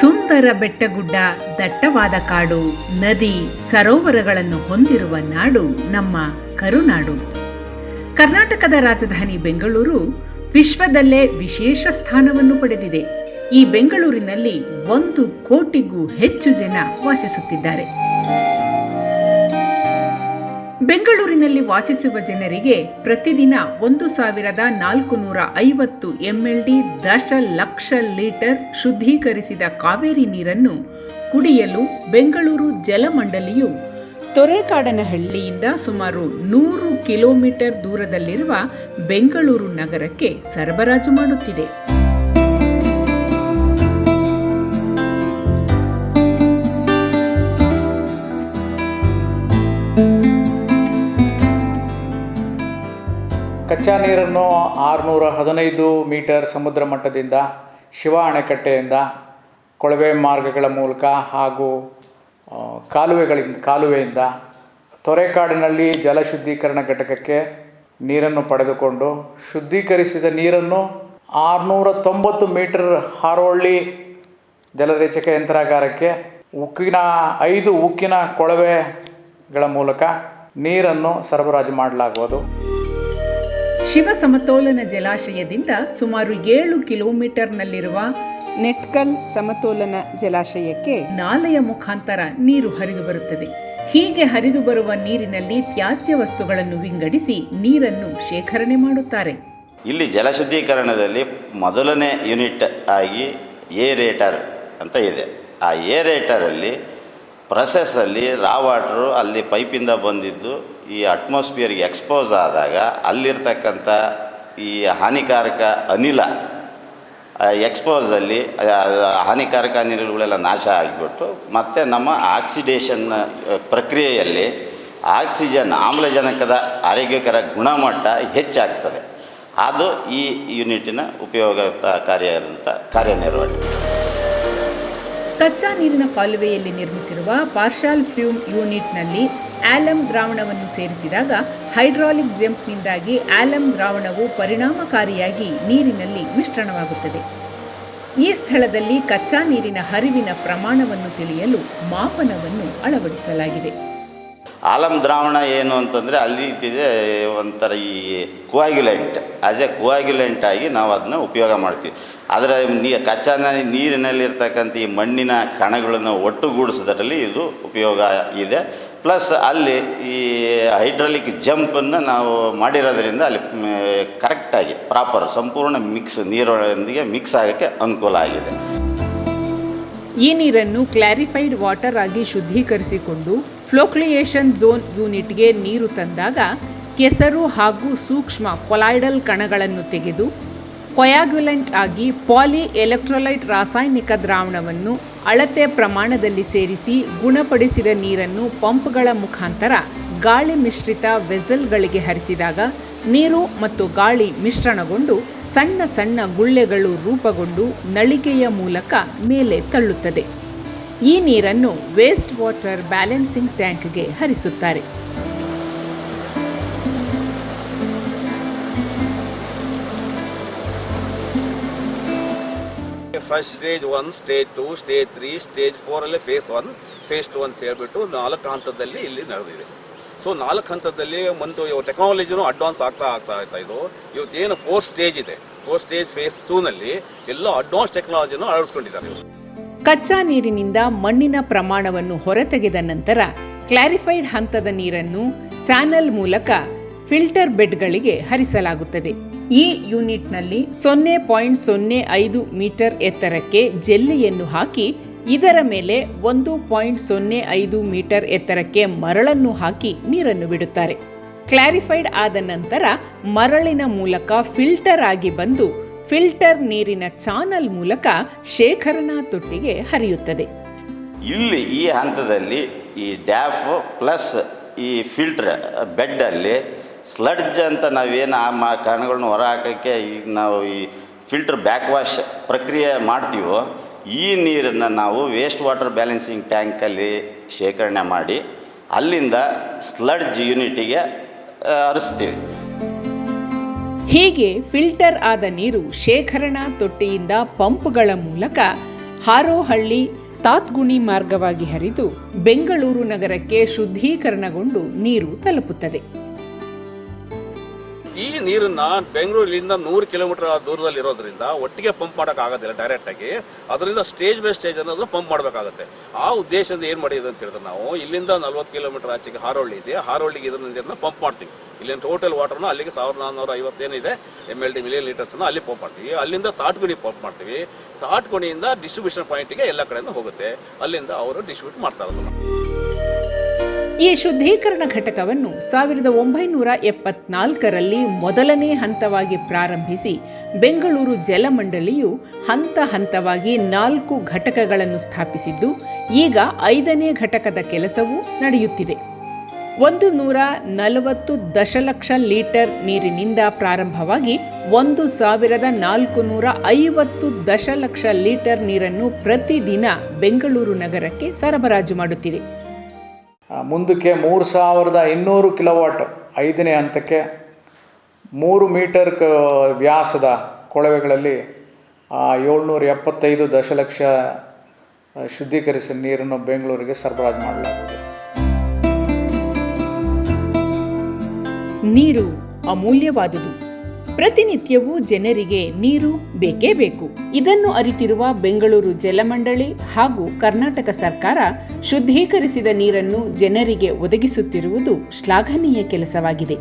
ಸುಂದರ ಬೆಟ್ಟಗುಡ್ಡ, ದಟ್ಟವಾದ ಕಾಡು, ನದಿ, ಸರೋವರಗಳನ್ನು ಹೊಂದಿರುವ ನಾಡು ನಮ್ಮ ಕರುನಾಡು. ಕರ್ನಾಟಕದ ರಾಜಧಾನಿ ಬೆಂಗಳೂರು ವಿಶ್ವದಲ್ಲೇ ವಿಶೇಷ ಸ್ಥಾನವನ್ನು ಪಡೆದಿದೆ. ಈ ಬೆಂಗಳೂರಿನಲ್ಲಿ ಒಂದು ಕೋಟಿಗೂ ಹೆಚ್ಚು ಜನ ವಾಸಿಸುತ್ತಿದ್ದಾರೆ. ಬೆಂಗಳೂರಿನಲ್ಲಿ ವಾಸಿಸುವ ಜನರಿಗೆ ಪ್ರತಿದಿನ ಒಂದು ಸಾವಿರದ ನಾಲ್ಕು ನೂರ ಐವತ್ತು ಎಂಎಲ್ಡಿ ದಶಲಕ್ಷ ಲೀಟರ್ ಶುದ್ಧೀಕರಿಸಿದ ಕಾವೇರಿ ನೀರನ್ನು ಕುಡಿಯಲು ಬೆಂಗಳೂರು ಜಲಮಂಡಳಿಯು ತೊರೆಕಾಡನಹಳ್ಳಿಯಿಂದ ಸುಮಾರು ನೂರು ಕಿಲೋಮೀಟರ್ ದೂರದಲ್ಲಿರುವ ಬೆಂಗಳೂರು ನಗರಕ್ಕೆ ಸರಬರಾಜು ಮಾಡುತ್ತಿದೆ. ಕಚ್ಚಾ ನೀರನ್ನು ಆರುನೂರ ಹದಿನೈದು ಮೀಟರ್ ಸಮುದ್ರ ಮಟ್ಟದಿಂದ ಶಿವ ಅಣೆಕಟ್ಟೆಯಿಂದ ಕೊಳವೆ ಮಾರ್ಗಗಳ ಮೂಲಕ ಹಾಗೂ ಕಾಲುವೆಗಳಿಂದ, ಕಾಲುವೆಯಿಂದ ತೊರೆಕಾಡಿನಲ್ಲಿ ಜಲಶುದ್ಧೀಕರಣ ಘಟಕಕ್ಕೆ ನೀರನ್ನು ಪಡೆದುಕೊಂಡು ಶುದ್ಧೀಕರಿಸಿದ ನೀರನ್ನು ಆರುನೂರ ತೊಂಬತ್ತು ಮೀಟರ್ ಹಾರೋಳ್ಳಿ ಜಲರೇಚಕ ಯಂತ್ರಾಗಾರಕ್ಕೆ ಉಕ್ಕಿನ, ಐದು ಉಕ್ಕಿನ ಕೊಳವೆಗಳ ಮೂಲಕ ನೀರನ್ನು ಸರಬರಾಜು ಮಾಡಲಾಗುವುದು. ಶಿವ ಸಮತೋಲನ ಜಲಾಶಯದಿಂದ ಸುಮಾರು ಏಳು ಕಿಲೋಮೀಟರ್ನಲ್ಲಿರುವ ನೆಟ್ಕಲ್ ಸಮತೋಲನ ಜಲಾಶಯಕ್ಕೆ ನಾಲೆಯ ಮುಖಾಂತರ ನೀರು ಹರಿದು ಬರುತ್ತದೆ. ಹೀಗೆ ಹರಿದು ಬರುವ ನೀರಿನಲ್ಲಿ ತ್ಯಾಜ್ಯ ವಸ್ತುಗಳನ್ನು ವಿಂಗಡಿಸಿ ನೀರನ್ನು ಶೇಖರಣೆ ಮಾಡುತ್ತಾರೆ. ಇಲ್ಲಿ ಜಲಶುದ್ಧೀಕರಣದಲ್ಲಿ ಮೊದಲನೇ ಯೂನಿಟ್ ಆಗಿ ಏರೇಟರ್ ಅಂತ ಇದೆ. ಆ ಏರೇಟರಲ್ಲಿ ಪ್ರೊಸೆಸ್ಸಲ್ಲಿ ರಾ ವಾಟ್ರು ಅಲ್ಲಿ ಪೈಪಿಂದ ಬಂದಿದ್ದು, ಈ ಅಟ್ಮಾಸ್ಫಿಯರ್ಗೆ ಎಕ್ಸ್ಪೋಸ್ ಆದಾಗ ಅಲ್ಲಿರ್ತಕ್ಕಂಥ ಈ ಹಾನಿಕಾರಕ ಅನಿಲ ಎಕ್ಸ್ಪೋಸಲ್ಲಿ ಹಾನಿಕಾರಕ ಅನಿಲಗಳೆಲ್ಲ ನಾಶ ಆಗಿಬಿಟ್ಟು, ಮತ್ತು ನಮ್ಮ ಆಕ್ಸಿಡೇಷನ್ ಪ್ರಕ್ರಿಯೆಯಲ್ಲಿ ಆಕ್ಸಿಜನ್ ಆಮ್ಲಜನಕದ ಆರೋಗ್ಯಕರ ಗುಣಮಟ್ಟ ಹೆಚ್ಚಾಗ್ತದೆ. ಅದು ಈ ಯೂನಿಟಿನ ಉಪಯೋಗಕಾರಿಯಾದಂಥ ಕಾರ್ಯನಿರ್ವಹಣೆ. ಕಚ್ಚಾ ನೀರಿನ ಕಾಲುವೆಯಲ್ಲಿ ನಿರ್ಮಿಸಿರುವ ಪಾರ್ಶಾಲ್ ಫ್ಯೂಮ್ ಯೂನಿಟ್ನಲ್ಲಿ ಆಲಂ ದ್ರಾವಣವನ್ನು ಸೇರಿಸಿದಾಗ ಹೈಡ್ರಾಲಿಕ್ ಜಂಪ್ನಿಂದಾಗಿ ಆಲಮ್ ದ್ರಾವಣವು ಪರಿಣಾಮಕಾರಿಯಾಗಿ ನೀರಿನಲ್ಲಿ ಮಿಶ್ರಣವಾಗುತ್ತದೆ. ಈ ಸ್ಥಳದಲ್ಲಿ ಕಚ್ಚಾ ನೀರಿನ ಹರಿವಿನ ಪ್ರಮಾಣವನ್ನು ತಿಳಿಯಲು ಮಾಪನವನ್ನು ಅಳವಡಿಸಲಾಗಿದೆ. ಆಲಂ ದ್ರಾವಣ ಏನು ಅಂತಂದರೆ ಅಲ್ಲಿ ಇಟ್ಟಿದೆ ಒಂಥರ ಈ ಕುವಾಗ್ಯುಲೆಂಟ್ ಆಸ್ ಎ ಕುವಾಗ್ಯುಲೆಂಟ್ ಆಗಿ ನಾವು ಅದನ್ನ ಉಪಯೋಗ ಮಾಡ್ತೀವಿ. ಅದರ ನೀ ಕಚ್ಚಾನ ನೀರಿನಲ್ಲಿರ್ತಕ್ಕಂಥ ಈ ಮಣ್ಣಿನ ಕಣಗಳನ್ನು ಒಟ್ಟುಗೂಡಿಸೋದರಲ್ಲಿ ಇದು ಉಪಯೋಗ ಇದೆ. ಪ್ಲಸ್ ಅಲ್ಲಿ ಈ ಹೈಡ್ರಾಲಿಕ್ ಜಂಪನ್ನು ನಾವು ಮಾಡಿರೋದ್ರಿಂದ ಅಲ್ಲಿ ಕರೆಕ್ಟಾಗಿ ಪ್ರಾಪರ್ ಸಂಪೂರ್ಣ ಮಿಕ್ಸ್ ನೀರೊಂದಿಗೆ ಮಿಕ್ಸ್ ಆಗೋಕ್ಕೆ ಅನುಕೂಲ ಆಗಿದೆ. ಈ ನೀರನ್ನು ಕ್ಲಾರಿಫೈಡ್ ವಾಟರ್ ಆಗಿ ಶುದ್ಧೀಕರಿಸಿಕೊಂಡು ಫ್ಲೋಕ್ಲಿಯೇಷನ್ ಝೋನ್ ಯೂನಿಟ್ಗೆ ನೀರು ತಂದಾಗ ಕೆಸರು ಹಾಗೂ ಸೂಕ್ಷ್ಮ ಕೊಲಾಯ್ಡಲ್ ಕಣಗಳನ್ನು ತೆಗೆದು ಕೊಯಾಗ್ಯುಲೆಂಟ್ ಆಗಿ ಪಾಲಿ ಎಲೆಕ್ಟ್ರೋಲೈಟ್ ರಾಸಾಯನಿಕ ದ್ರಾವಣವನ್ನು ಅಳತೆ ಪ್ರಮಾಣದಲ್ಲಿ ಸೇರಿಸಿ ಗುಣಪಡಿಸಿದ ನೀರನ್ನು ಪಂಪ್ಗಳ ಮುಖಾಂತರ ಗಾಳಿ ಮಿಶ್ರಿತ ವೆಸಲ್ಗಳಿಗೆ ಹರಿಸಿದಾಗ ನೀರು ಮತ್ತು ಗಾಳಿ ಮಿಶ್ರಣಗೊಂಡು ಸಣ್ಣ ಸಣ್ಣ ಗುಳ್ಳೆಗಳು ರೂಪಗೊಂಡು ನಳಿಗೆಯ ಮೂಲಕ ಮೇಲೆ ತಳ್ಳುತ್ತದೆ. ಈ ನೀರನ್ನು ವೇಸ್ಟ್ ವಾಟರ್ ಬ್ಯಾಲೆನ್ಸಿಂಗ್ ಟ್ಯಾಂಕ್ಗೆ ಹರಿಸುತ್ತಾರೆ. First stage one stage two stage three stage ಫೋರಲ್ಲಿ phase one phase two ಅಂತ ಹೇಳ್ಬಿಟ್ಟು ನಾಲ್ಕು ಹಂತದಲ್ಲಿ ಇಲ್ಲಿ ನಡೆದಿದೆ. ಸೊ ನಾಲ್ಕು ಹಂತದಲ್ಲಿ ಒಂದು ಟೆಕ್ನಾಲಜಿನೂ ಅಡ್ವಾನ್ಸ್ ಆಗ್ತಾ ಆಗ್ತಾ ಆಗ್ತಾ ಇದು. ಇವತ್ತೇನು ಫೋರ್ ಸ್ಟೇಜ್ ಇದೆ. ಫೋರ್ ಸ್ಟೇಜ್ ಫೇಸ್ ಟೂನಲ್ಲಿ ಎಲ್ಲ ಅಡ್ವಾನ್ಸ್ ಟೆಕ್ನಾಲಜಿನ ಅಳವಡಿಸ್ಕೊಂಡಿದ್ದಾರೆ ಕಚ್ಚಾ ನೀರಿನಿಂದ ಮಣ್ಣಿನ ಪ್ರಮಾಣವನ್ನು ಹೊರತೆಗೆದ ನಂತರ ಕ್ಲಾರಿಫೈಡ್ ಹಂತದ ನೀರನ್ನು ಚಾನೆಲ್ ಮೂಲಕ ಫಿಲ್ಟರ್ ಬೆಡ್ಗಳಿಗೆ ಹರಿಸಲಾಗುತ್ತದೆ. ಈ ಯೂನಿಟ್ನಲ್ಲಿ ಸೊನ್ನೆ ಪಾಯಿಂಟ್ ಸೊನ್ನೆ ಐದು ಮೀಟರ್ ಎತ್ತರಕ್ಕೆ ಜೆಲ್ಲಿಯನ್ನು ಹಾಕಿ, ಇದರ ಮೇಲೆ ಒಂದು ಪಾಯಿಂಟ್ ಸೊನ್ನೆ ಐದು ಮೀಟರ್ ಎತ್ತರಕ್ಕೆ ಮರಳನ್ನು ಹಾಕಿ ನೀರನ್ನು ಬಿಡುತ್ತಾರೆ. ಕ್ಲಾರಿಫೈಡ್ ಆದ ನಂತರ ಮರಳಿನ ಮೂಲಕ ಫಿಲ್ಟರ್ ಆಗಿ ಬಂದು, ಫಿಲ್ಟರ್ ನೀರಿನ ಚಾನಲ್ ಮೂಲಕ ಶೇಖರಣಾ ತೊಟ್ಟಿಗೆ ಹರಿಯುತ್ತದೆ. ಇಲ್ಲಿ ಈ ಹಂತದಲ್ಲಿ ಈ ಡ್ಯಾಫ್ ಪ್ಲಸ್ ಈ ಫಿಲ್ಟರ್ ಬೆಡ್ಡಲ್ಲಿ ಸ್ಲಡ್ಜ್ ಅಂತ ನಾವೇನು ಆ ಮಾ ಕಣಗಳನ್ನ ಹೊರ ಹಾಕೋಕ್ಕೆ ಈಗ ನಾವು ಈ ಫಿಲ್ಟರ್ ಬ್ಯಾಕ್ ವಾಶ್ ಪ್ರಕ್ರಿಯೆ ಮಾಡ್ತೀವೋ, ಈ ನೀರನ್ನು ನಾವು ವೇಸ್ಟ್ ವಾಟರ್ ಬ್ಯಾಲೆನ್ಸಿಂಗ್ ಟ್ಯಾಂಕಲ್ಲಿ ಶೇಖರಣೆ ಮಾಡಿ ಅಲ್ಲಿಂದ ಸ್ಲಡ್ಜ್ ಯೂನಿಟಿಗೆ ಹರಿಸ್ತೀವಿ. ಹೀಗೆ ಫಿಲ್ಟರ್ ಆದ ನೀರು ಶೇಖರಣಾ ತೊಟ್ಟಿಯಿಂದ ಪಂಪ್ಗಳ ಮೂಲಕ ಹಾರೋಹಳ್ಳಿ ತಾತ್ಗುಣಿ ಮಾರ್ಗವಾಗಿ ಹರಿದು ಬೆಂಗಳೂರು ನಗರಕ್ಕೆ ಶುದ್ಧೀಕರಣಗೊಂಡು ನೀರು ತಲುಪುತ್ತದೆ. ಈ ನೀರನ್ನ ಬೆಂಗಳೂರಿನಿಂದ ನೂರು ಕಿಲೋಮೀಟರ್ ದೂರದಲ್ಲಿ ಇರೋದ್ರಿಂದ ಒಟ್ಟಿಗೆ ಪಂಪ್ ಮಾಡಕ್ ಆಗೋದಿಲ್ಲ ಡೈರೆಕ್ಟ್ ಆಗಿ. ಅದರಿಂದ ಸ್ಟೇಜ್ ಬೈ ಸ್ಟೇಜ್ ಅನ್ನೋದು ಪಂಪ್ ಮಾಡಬೇಕಾಗುತ್ತೆ. ಆ ಉದ್ದೇಶದಿಂದ ಏನು ಮಾಡಿದೆ ಅಂತ ಹೇಳಿದ್ರೆ ನಾವು ಇಲ್ಲಿಂದ ನಲ್ವತ್ತು ಕಿಲೋಮೀಟರ್ ಆಚೆಗೆ ಹಾರೋಳ್ಳಿ ಇದೆ. ಹಾರೋಳ್ಳಿಗೆ ಇದನ್ನ ನೀರನ್ನ ಪಂಪ್ ಮಾಡ್ತೀವಿ. ಇಲ್ಲಿನ ಟೋಟಲ್ ವಾಟರ್ನ ಅಲ್ಲಿಗೆ ಸಾವಿರದ ನಾನ್ನೂರ ಐವತ್ತೇನಿದೆ ಎಂ ಎಲ್ ಡಿ ಮಿಲಿಯನ್ ಲೀಟರ್ಸ್ನ ಅಲ್ಲಿ ಪಂಪ್ ಮಾಡ್ತೀವಿ. ಅಲ್ಲಿಂದ ತಾಟ್ಗುಣಿ ಪಂಪ್ ಮಾಡ್ತೀವಿ. ತಾಟ್ಗುಣಿಯಿಂದ ಡಿಸ್ಟ್ರಿಬ್ಯೂಷನ್ ಪಾಯಿಂಟಿಗೆ ಎಲ್ಲ ಕಡೆಯಿಂದ ಹೋಗುತ್ತೆ. ಅಲ್ಲಿಂದ ಅವರು ಡಿಸ್ಟ್ರಿಬ್ಯೂಟ್ ಮಾಡ್ತಾರೆ ಈ ಶುದ್ಧೀಕರಣ ಘಟಕವನ್ನು ಸಾವಿರದ ಒಂಬೈನೂರ ಎಪ್ಪತ್ನಾಲ್ಕರಲ್ಲಿ ಮೊದಲನೇ ಹಂತವಾಗಿ ಪ್ರಾರಂಭಿಸಿ ಬೆಂಗಳೂರು ಜಲಮಂಡಳಿಯು ಹಂತ ಹಂತವಾಗಿ ನಾಲ್ಕು ಘಟಕಗಳನ್ನು ಸ್ಥಾಪಿಸಿದ್ದು, ಈಗ ಐದನೇ ಘಟಕದ ಕೆಲಸವೂ ನಡೆಯುತ್ತಿದೆ. ಒಂದು ನೂರ ನಲವತ್ತು ದಶಲಕ್ಷ ಲೀಟರ್ ನೀರಿನಿಂದ ಪ್ರಾರಂಭವಾಗಿ ಒಂದು ಸಾವಿರದ ನಾಲ್ಕು ನೂರ ಐವತ್ತು ದಶಲಕ್ಷ ಲೀಟರ್ ನೀರನ್ನು ಪ್ರತಿದಿನ ಬೆಂಗಳೂರು ನಗರಕ್ಕೆ ಸರಬರಾಜು ಮಾಡುತ್ತಿದೆ. ಮುಂದಕ್ಕೆ ಮೂರು ಸಾವಿರದ ಇನ್ನೂರು ಕಿಲೋವಾಟ್ ಐದನೇ ಹಂತಕ್ಕೆ ಮೂರು ಮೀಟರ್ ಕ, ವ್ಯಾಸದ ಕೊಳವೆಗಳಲ್ಲಿ ಏಳ್ನೂರ ಎಪ್ಪತ್ತೈದು ದಶಲಕ್ಷ ಶುದ್ಧೀಕರಿಸಿದ ನೀರನ್ನು ಬೆಂಗಳೂರಿಗೆ ಸರಬರಾಜು ಮಾಡಲಾಗುತ್ತದೆ ನೀರು ಅಮೂಲ್ಯವಾದುದು. ಪ್ರತಿನಿತ್ಯವೂ ಜನರಿಗೆ ನೀರು ಬೇಕೇ ಬೇಕು. ಇದನ್ನು ಅರಿತಿರುವ ಬೆಂಗಳೂರು ಜಲಮಂಡಳಿ ಹಾಗೂ ಕರ್ನಾಟಕ ಸರ್ಕಾರ ಶುದ್ಧೀಕರಿಸಿದ ನೀರನ್ನು ಜನರಿಗೆ ಒದಗಿಸುತ್ತಿರುವುದು ಶ್ಲಾಘನೀಯ ಕೆಲಸವಾಗಿದೆ.